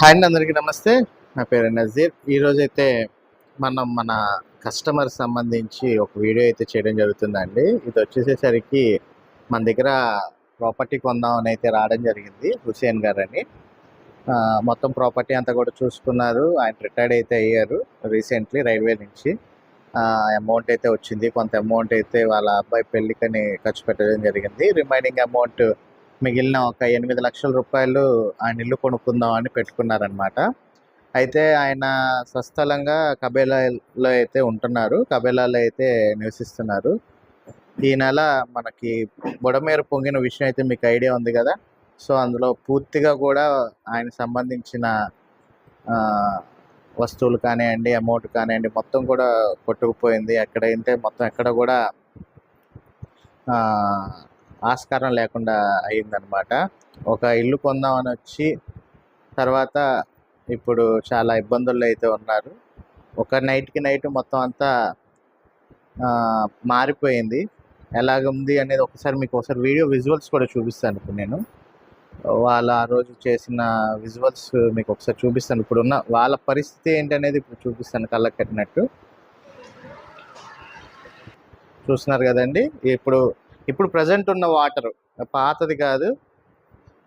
Hi అండి అందరికీ నమస్తే. నా పేరు నజీర్. ఈరోజు అయితే మనం మన కస్టమర్ సంబంధించి ఒక వీడియో అయితే చేయడం జరుగుతుందండి. ఇది వచ్చేసేసరికి మన దగ్గర ప్రాపర్టీ కొందామని అయితే రావడం జరిగింది హుసేన్ గారు అని మొత్తం ప్రాపర్టీ అంతా కూడా చూసుకున్నారు. ఆయన రిటైర్డ్ అయితే అయ్యారు రీసెంట్లీ రైల్వే నుంచి. అమౌంట్ అయితే వచ్చింది. కొంత అమౌంట్ అయితే వాళ్ళ అబ్బాయి పెళ్ళికని ఖర్చు పెట్టడం జరిగింది. రిమైనింగ్ అమౌంట్ మిగిలిన ఒక ఎనిమిది లక్షల రూపాయలు ఆయన ఇల్లు కొనుక్కుందాం అని పెట్టుకున్నారనమాట అయితే ఆయన స్వస్థలంగా కబేలాలో అయితే ఉంటున్నారు. కబేలాలో అయితే నివసిస్తున్నారు. ఈ నెల మనకి బుడమేరు పొంగిన విషయం అయితే మీకు ఐడియా ఉంది కదా? సో అందులో పూర్తిగా కూడా ఆయన సంబంధించిన వస్తువులు కానివ్వండి అమౌంట్ కానివ్వండి మొత్తం కూడా కొట్టుకుపోయింది. ఎక్కడైతే మొత్తం ఎక్కడ కూడా ఆస్కారం లేకుండా అయిందనమాట ఒక ఇల్లు కొందామని వచ్చి తర్వాత ఇప్పుడు చాలా ఇబ్బందుల్లో అయితే ఉన్నారు. ఒక నైట్కి నైట్ మొత్తం అంతా మారిపోయింది. ఎలాగుంది అనేది ఒకసారి మీకు ఒకసారి వీడియో విజువల్స్ కూడా చూపిస్తాను ఇప్పుడు నేను. వాళ్ళ ఆ రోజు చేసిన విజువల్స్ మీకు ఒకసారి చూపిస్తాను. ఇప్పుడు ఉన్న వాళ్ళ పరిస్థితి ఏంటనేది ఇప్పుడు చూపిస్తాను కళ్ళకి కట్టినట్టు. చూస్తున్నారు కదండి? ఇప్పుడు ఇప్పుడు ప్రజెంట్ ఉన్న వాటర్ పాతది కాదు.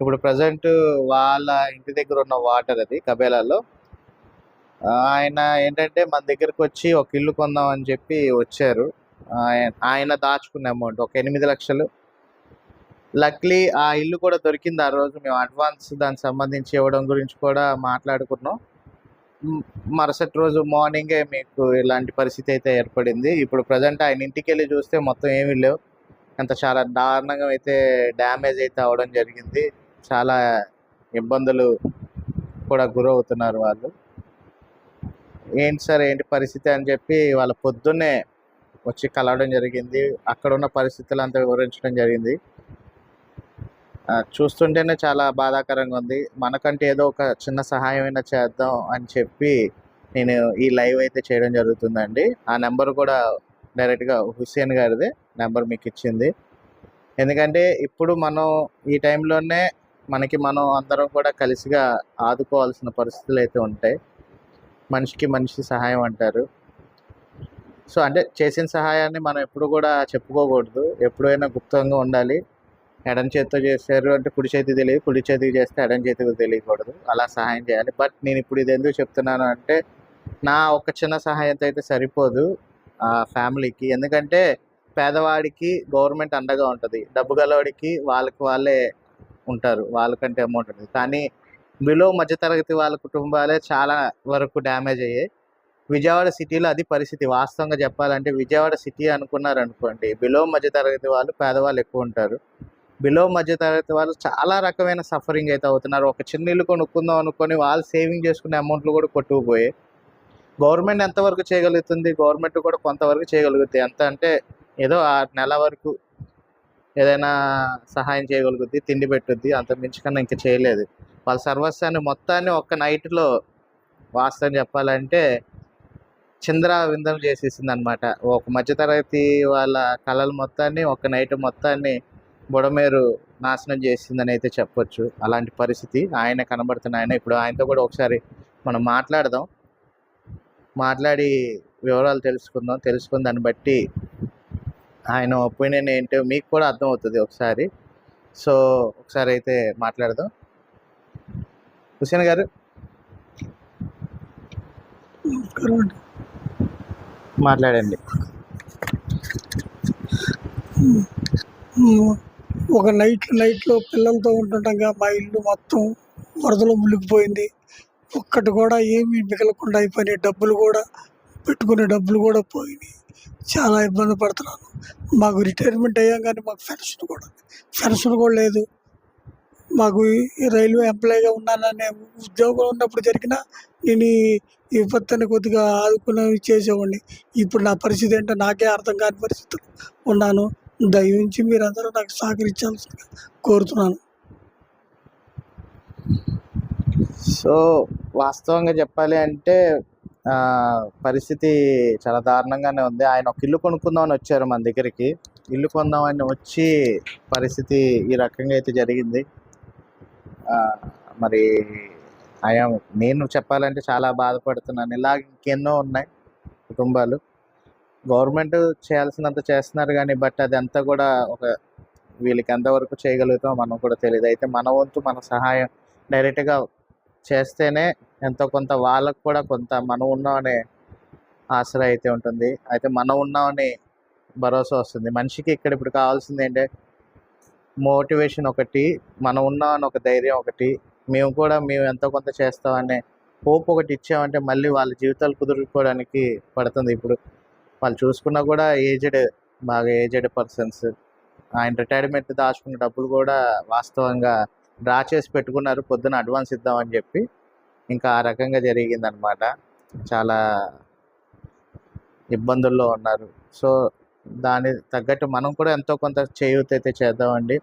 ఇప్పుడు ప్రజెంట్ వాళ్ళ ఇంటి దగ్గర ఉన్న వాటర్ అది కబేలాలో. ఆయన ఏంటంటే మన దగ్గరకు వచ్చి ఒక ఇల్లు కొందాం అని చెప్పి వచ్చారు. ఆయన- ఆయన దాచుకున్న అమౌంట్ ఒక ఎనిమిది లక్షలు. లక్లీ ఆ ఇల్లు కూడా దొరికింది ఆ రోజు. మేము అడ్వాన్స్ దానికి సంబంధించి ఇవ్వడం గురించి కూడా మాట్లాడుకున్నాం. మరుసటి రోజు మార్నింగే మీకు ఇలాంటి పరిస్థితి అయితే ఏర్పడింది. ఇప్పుడు ప్రజెంట్ ఆయన ఇంటికి వెళ్ళి చూస్తే మొత్తం ఏమీ లేవు. అంత చాలా దారుణంగా అయితే డ్యామేజ్ అయితే అవడం జరిగింది. చాలా ఇబ్బందులు కూడా గురవుతున్నారు వాళ్ళు. ఏంటి సార్ ఏంటి పరిస్థితి అని చెప్పి వాళ్ళ పొద్దున్నే వచ్చి కలవడం జరిగింది. అక్కడ ఉన్న పరిస్థితులు అంతా వివరించడం జరిగింది. చూస్తుంటేనే చాలా బాధాకరంగా ఉంది. మనకంటే ఏదో ఒక చిన్న సహాయం అయినా చేద్దాం అని చెప్పి నేను ఈ లైవ్ అయితే చేయడం జరుగుతుందండి. ఆ నెంబర్ కూడా డైరెక్ట్గా హుస్సేన్ గారిదే నెంబర్ మీకు ఇచ్చింది ఎందుకంటే ఇప్పుడు మనం ఈ టైంలోనే మనకి మనం అందరం కూడా కలిసిగా ఆదుకోవాల్సిన పరిస్థితులు అయితే ఉంటాయి. మనిషికి మనిషి సహాయం అంటారు. సో అంటే చేసిన సహాయాన్ని మనం ఎప్పుడు కూడా చెప్పుకోకూడదు. ఎప్పుడైనా గుప్తంగా ఉండాలి. ఎడం చేతితో చేశారు అంటే కుడి చేతికి తెలియదు కుడి చేతికి చేస్తే ఎడం చేతికి తెలియకూడదు. అలా సహాయం చేయాలి. బట్ నేను ఇప్పుడు ఇది ఎందుకు చెప్తున్నాను అంటే నా ఒక చిన్న సహాయంతో అయితే సరిపోదు. ఫ్యామిలీకి. ఎందుకంటే పేదవాడికి గవర్నమెంట్ అండగా ఉంటుంది. డబ్బు గలవాడికి వాళ్ళకి వాళ్ళే ఉంటారు. వాళ్ళకంటే అమౌంట్ ఉంటుంది. కానీ బిలో మధ్యతరగతి వాళ్ళ కుటుంబాలే చాలా వరకు డ్యామేజ్ అయ్యాయి. విజయవాడ సిటీలో అది పరిస్థితి. వాస్తవంగా చెప్పాలంటే విజయవాడ సిటీ అనుకున్నారు అనుకోండి బిలో మధ్యతరగతి వాళ్ళు పేదవాళ్ళు ఎక్కువ ఉంటారు. బిలో మధ్యతరగతి వాళ్ళు చాలా రకమైన సఫరింగ్ అయితే అవుతున్నారు. ఒక చిన్న ఇల్లు కొనుక్కుందాం అనుకొని వాళ్ళు సేవింగ్ చేసుకునే అమౌంట్లు కూడా కొట్టుకుపోయాయి. గవర్నమెంట్ ఎంతవరకు చేయగలుగుతుంది? గవర్నమెంట్ కూడా కొంతవరకు చేయగలుగుతుంది ఎంత అంటే ఏదో ఆ నెల వరకు ఏదైనా సహాయం చేయగలుగుద్ది తిండి పెట్టుద్ది అంత మించుకన్నా ఇంకా చేయలేదు. వాళ్ళ సర్వస్వాన్ని మొత్తాన్ని ఒక్క నైట్లో వాస్తవం చెప్పాలంటే చింద్ర విందం చేసేసింది అనమాట ఒక మధ్యతరగతి వాళ్ళ కళలు మొత్తాన్ని ఒక నైట్ మొత్తాన్ని బుడమేరు నాశనం చేసిందని అయితే చెప్పొచ్చు. అలాంటి పరిస్థితి ఆయన కనబడుతున్న ఆయన. ఇప్పుడు ఆయనతో కూడా ఒకసారి మనం మాట్లాడదాం. మాట్లాడి వివరాలు తెలుసుకుందాం తెలుసుకున్న దాన్ని బట్టి ఆయన ఒపీనియన్ ఏంటో మీకు కూడా అర్థమవుతుంది ఒకసారి. సో ఒకసారి అయితే మాట్లాడదాం. హుసేన్ గారు. మాట్లాడండి. ఒక నైట్ నైట్లో పిల్లలతో ఉంటుండగా మా ఇల్లు మొత్తం వరదలో మునిగిపోయింది. ఒక్కటి కూడా ఏమీ మిగలకుండా అయిపోయినాయి. డబ్బులు కూడా పెట్టుకునే డబ్బులు కూడా పోయినాయి. చాలా ఇబ్బంది పడుతున్నాను. మాకు రిటైర్మెంట్ అయ్యాం కానీ మాకు పెన్షన్ కూడా పెన్షన్ కూడా లేదు. మాకు ఈ రైల్వే ఎంప్లాయీగా ఉన్నాననే ఉద్యోగం ఉన్నప్పుడు జరిగిన నేను ఈ- ఈ విపత్తుని కొద్దిగా ఆదుకునే చేసేవాడిని. ఇప్పుడు నా పరిస్థితి ఏంటో నాకే అర్థం కాని పరిస్థితులు ఉన్నాను. దయించి మీరందరూ నాకు సహకరించాల్సిందిగా కోరుతున్నాను. సో వాస్తవంగా చెప్పాలి అంటే పరిస్థితి చాలా దారుణంగానే ఉంది. ఆయన ఒక ఇల్లు కొనుక్కుందామని వచ్చారు మన దగ్గరికి. ఇల్లు కొందామని వచ్చి పరిస్థితి ఈ రకంగా అయితే జరిగింది. మరి ఆయా నేను చెప్పాలంటే చాలా బాధపడుతున్నాను. ఇలా ఇంకెన్నో ఉన్నాయి కుటుంబాలు. గవర్నమెంట్ చేయాల్సినంత చేస్తున్నారు కానీ బట్ అదంతా కూడా ఒక వీళ్ళకి ఎంతవరకు చేయగలుగుతామో మనం కూడా తెలియదు అయితే మన వంతు మన సహాయం డైరెక్ట్గా చేస్తేనే ఎంతో కొంత వాళ్ళకు కూడా కొంత మనం ఉన్నామనే ఆసరా అయితే ఉంటుంది. అయితే మనం ఉన్నామని భరోసా వస్తుంది. మనిషికి ఇక్కడ ఇప్పుడు కావాల్సింది ఏంటంటే మోటివేషన్ ఒకటి మనం ఉన్నామని ఒక ధైర్యం ఒకటి మేము కూడా మేము ఎంతో కొంత చేస్తామనే హోప్ ఒకటి ఇచ్చామంటే మళ్ళీ వాళ్ళ జీవితాలు కుదురుకోవడానికి పడుతుంది. ఇప్పుడు వాళ్ళు చూసుకున్నా కూడా ఏజ్డ్ బాగా ఏజ్డ్ పర్సన్స్. ఆయన రిటైర్మెంట్ దాచుకున్న డబ్బులు కూడా వాస్తవంగా డ్రా చేసి పెట్టుకున్నారు పొద్దున అడ్వాన్స్ ఇద్దామని చెప్పి. ఇంకా ఆ రకంగా జరిగిందనమాట చాలా ఇబ్బందుల్లో ఉన్నారు. సో దాని తగ్గట్టు మనం కూడా ఎంతో కొంత చేయూత అయితే చేద్దామండి.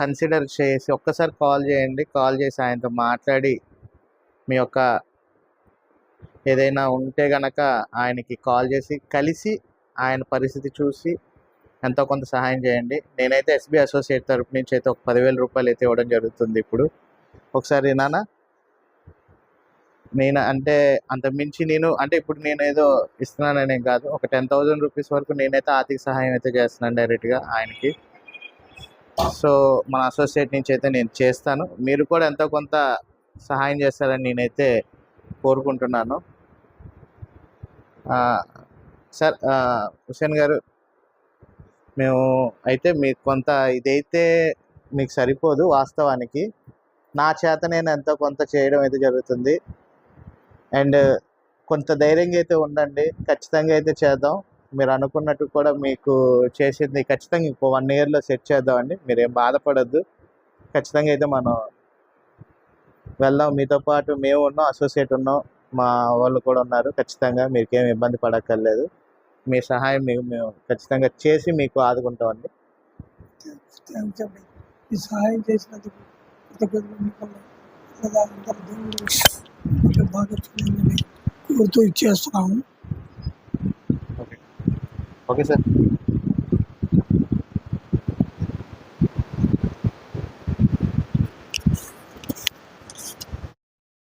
కన్సిడర్ చేసి ఒక్కసారి కాల్ చేయండి. కాల్ చేసి ఆయనతో మాట్లాడి మీ యొక్క ఏదైనా ఉంటే గనక ఆయనకి కాల్ చేసి కలిసి ఆయన పరిస్థితి చూసి ఎంతో కొంత సహాయం చేయండి. నేనైతే ఎస్బీ అసోసియేట్ తరపు నుంచి అయితే ఒక పదివేల రూపాయలు అయితే ఇవ్వడం జరుగుతుంది ఇప్పుడు. ఒకసారి నాన్న నేను అంటే అంత మించి నేను అంటే ఇప్పుడు నేను ఏదో ఇస్తున్నాననే కాదు. ఒక టెన్ థౌజండ్ రూపీస్ వరకు నేనైతే ఆర్థిక సహాయం అయితే చేస్తున్నాను డైరెక్ట్గా ఆయనకి. సో మన అసోసియేట్ నుంచి అయితే నేను చేస్తాను. మీరు కూడా ఎంతో కొంత సహాయం చేస్తారని నేనైతే కోరుకుంటున్నాను. సార్ హుసేన్ గారు మేము అయితే మీకు కొంత ఇదైతే మీకు సరిపోదు వాస్తవానికి. నా చేత నేను ఎంతో కొంత చేయడం అయితే జరుగుతుంది. అండ్ కొంత ధైర్యంగా అయితే ఉండండి. ఖచ్చితంగా అయితే చేద్దాం. మీరు అనుకున్నట్టు కూడా మీకు చేసింది ఖచ్చితంగా ఇంకో వన్ ఇయర్లో సెట్ చేద్దామండి. అండి మీరేం బాధపడద్దు. ఖచ్చితంగా అయితే మనం వెళ్దాం. మీతో పాటు మేము ఉన్నాం అసోసియేట్ ఉన్నాం. మా వాళ్ళు కూడా ఉన్నారు. ఖచ్చితంగా మీకేం ఇబ్బంది పడక్కర్లేదు. మీ సహాయం మీకు మేము ఖచ్చితంగా చేసి మీకు ఆదుకుంటామండి ఈ సహాయం చేసినందుకు కోరుతూ ఇచ్చేస్తున్నాము. Okay sir.